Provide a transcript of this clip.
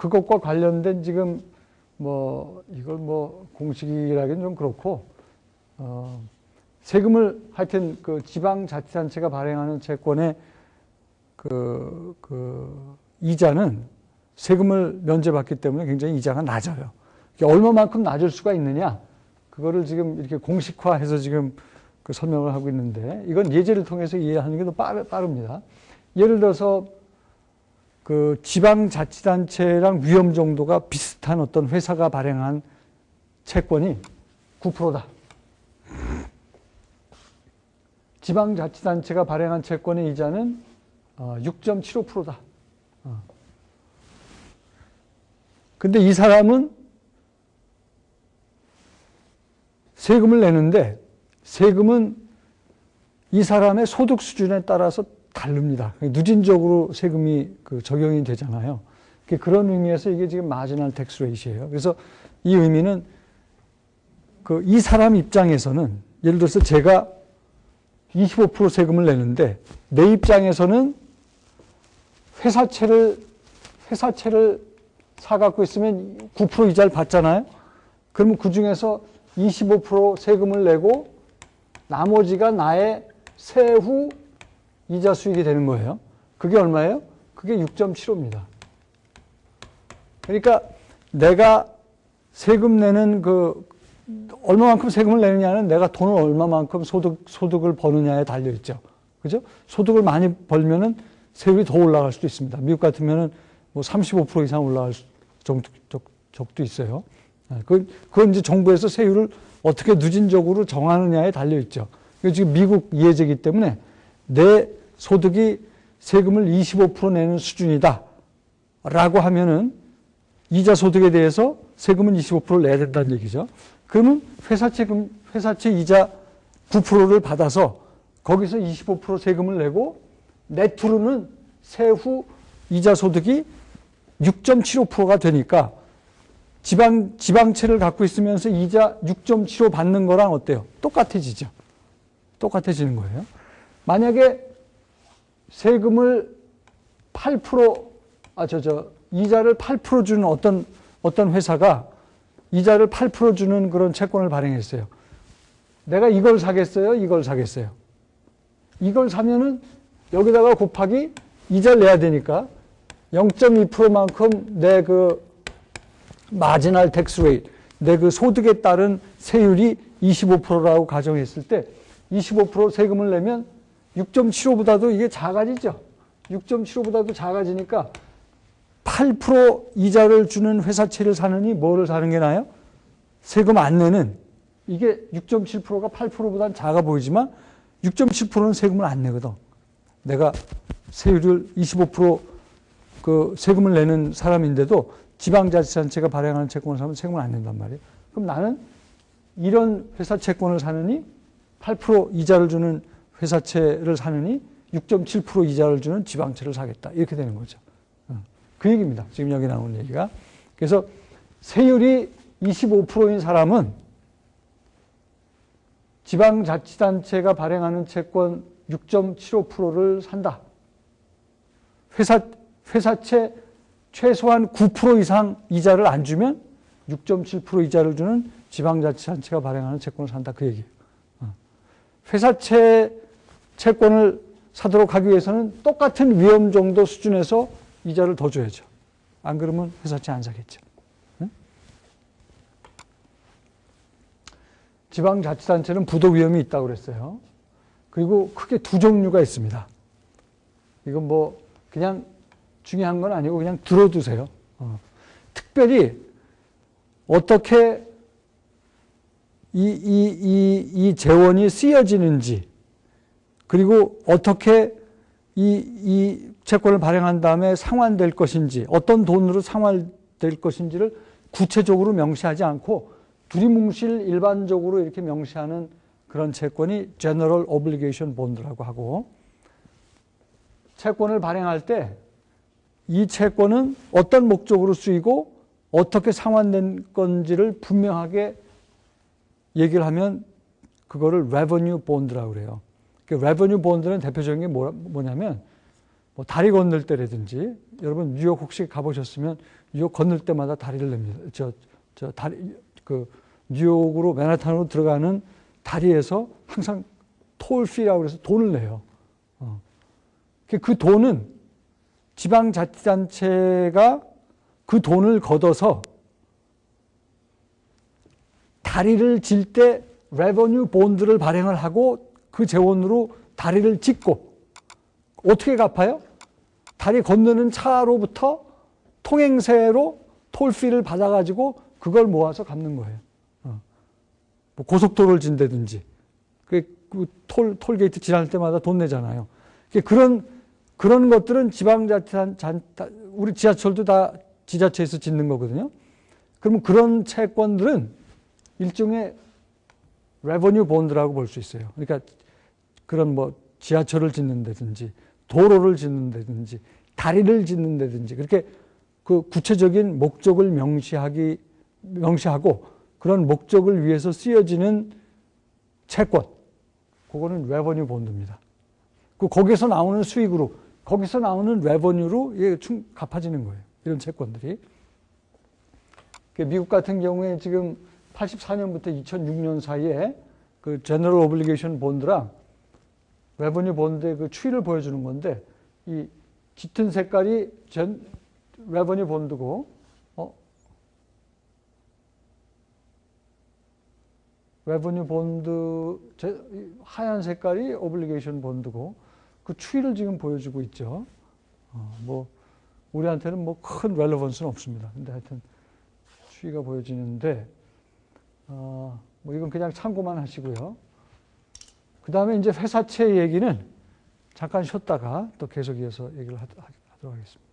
그것과 관련된 지금 뭐 이걸 뭐 공식이라기는 좀 그렇고 어 세금을 하여튼 그 지방자치단체가 발행하는 채권의 그, 그 이자는 세금을 면제받기 때문에 굉장히 이자가 낮아요. 얼마만큼 낮을 수가 있느냐? 그거를 지금 이렇게 공식화해서 지금 그 설명을 하고 있는데 이건 예제를 통해서 이해하는 게 더 빠릅니다. 예를 들어서 그 지방자치단체랑 위험 정도가 비슷한 어떤 회사가 발행한 채권이 9%다. 지방자치단체가 발행한 채권의 이자는 6.75%다. 어, 어. 근데 이 사람은 세금을 내는데 세금은 이 사람의 소득 수준에 따라서 다릅니다. 누진적으로 세금이 그 적용이 되잖아요. 그런 의미에서 이게 지금 마지널 텍스 레이시예요. 그래서 이 의미는 그 이 사람 입장에서는 예를 들어서 제가 25% 세금을 내는데 내 입장에서는 회사채를 회사채를 사 갖고 있으면 9% 이자를 받잖아요. 그러면 그 중에서 25% 세금을 내고 나머지가 나의 세후 이자 수익이 되는 거예요. 그게 얼마예요? 그게 6.75입니다. 그러니까 내가 세금 내는 그 얼마만큼 세금을 내느냐는 내가 돈을 얼마만큼 소득 소득을 버느냐에 달려 있죠. 그죠? 소득을 많이 벌면은 세율이 더 올라갈 수도 있습니다. 미국 같으면은 뭐 35% 이상 올라갈 정도, 적도 있어요. 아, 그건, 그건 이제 정부에서 세율을 어떻게 누진적으로 정하느냐에 달려 있죠. 지금 미국 이해제기 때문에 내 소득이 세금을 25% 내는 수준이다. 라고 하면은 이자 소득에 대해서 세금은 25%를 내야 된다는 얘기죠. 그러면 회사채 금, 회사채 이자 9%를 받아서 거기서 25% 세금을 내고 네트로는 세후 이자 소득이 6.75%가 되니까 지방, 지방채를 갖고 있으면서 이자 6.75 받는 거랑 어때요? 똑같아지죠. 똑같아지는 거예요. 만약에 세금을 8%, 아, 저, 저, 이자를 8% 주는 어떤, 어떤 회사가 이자를 8% 주는 그런 채권을 발행했어요. 내가 이걸 사겠어요? 이걸 사겠어요? 이걸 사면은 여기다가 곱하기 이자를 내야 되니까 0.2%만큼 내 그 마지널 텍스 레이트, 내 그 소득에 따른 세율이 25%라고 가정했을 때 25% 세금을 내면 6.75보다도 이게 작아지죠. 6.75보다도 작아지니까 8% 이자를 주는 회사채를 사느니 뭐를 사는 게 나아요? 세금 안 내는 이게 6.7%가 8%보다는 작아 보이지만 6.7%는 세금을 안 내거든. 내가 세율을 25%그 세금을 내는 사람인데도 지방자치단체가 발행하는 채권을 사면 세금을 안 낸단 말이에요. 그럼 나는 이런 회사 채권을 사느니 8% 이자를 주는 회사채를 사느니 6.7% 이자를 주는 지방채를 사겠다. 이렇게 되는 거죠. 어. 그 얘기입니다. 지금 여기 나오는 얘기가. 그래서 세율이 25%인 사람은 지방자치단체가 발행하는 채권 6.75%를 산다. 회사, 회사채 최소한 9% 이상 이자를 안 주면 6.7% 이자를 주는 지방자치단체가 발행하는 채권을 산다. 그 얘기예요. 어. 회사채 채권을 사도록 하기 위해서는 똑같은 위험 정도 수준에서 이자를 더 줘야죠. 안 그러면 회사채 안 사겠죠. 지방자치단체는 부도 위험이 있다고 그랬어요. 그리고 크게 두 종류가 있습니다. 이건 뭐 그냥 중요한 건 아니고 그냥 들어두세요. 어. 특별히 어떻게 이, 이, 이, 이 재원이 쓰여지는지 그리고 어떻게 이, 이 채권을 발행한 다음에 상환될 것인지 어떤 돈으로 상환될 것인지를 구체적으로 명시하지 않고 두리뭉실 일반적으로 이렇게 명시하는 그런 채권이 General Obligation Bond라고 하고 채권을 발행할 때 이 채권은 어떤 목적으로 쓰이고 어떻게 상환된 건지를 분명하게 얘기를 하면 그거를 Revenue Bond라고 그래요. 그 Revenue Bond는 대표적인 게 뭐냐면 뭐 다리 건널 때라든지 여러분 뉴욕 혹시 가보셨으면 뉴욕 건널 때마다 다리를 냅니다. 저, 저 다리, 그, 뉴욕으로 맨하탄으로 들어가는 다리에서 항상 톨피라고 해서 돈을 내요. 어. 그 돈은 지방자치단체가 그 돈을 걷어서 다리를 질 때 레버뉴 본드를 발행을 하고 그 재원으로 다리를 짓고 어떻게 갚아요? 다리 건너는 차로부터 통행세로 톨피를 받아가지고 그걸 모아서 갚는 거예요. 어. 뭐 고속도로를 진다든지 그, 그 톨, 톨게이트 지날 때마다 돈 내잖아요. 그런 그런 것들은 지방자치단 우리 지하철도 다 지자체에서 짓는 거거든요. 그러면 그런 채권들은 일종의 레버뉴 본드라고 볼 수 있어요. 그러니까 그런 뭐 지하철을 짓는다든지 도로를 짓는다든지 다리를 짓는다든지 그렇게 그 구체적인 목적을 명시하기 명시하고 그런 목적을 위해서 쓰여지는 채권 그거는 레버뉴 본드입니다. 그 거기서 나오는 수익으로 거기서 나오는 레버뉴로 이게 충 갚아지는 거예요. 이런 채권들이. 그 미국 같은 경우에 지금 84년부터 2006년 사이에 그 제너럴 오블리게이션 본드랑 레버뉴 본드의 그 추이를 보여주는 건데 이 짙은 색깔이 전 레버뉴 본드고 어 레버뉴 본드 하얀 색깔이 오블리게이션 본드고 그 추이를 지금 보여주고 있죠. 어, 뭐 우리한테는 뭐 큰 렐러번스는 없습니다. 근데 하여튼 추이가 보여지는데 어, 뭐 이건 그냥 참고만 하시고요. 그 다음에 이제 회사채 얘기는 잠깐 쉬었다가 또 계속 이어서 얘기를 하도록 하겠습니다.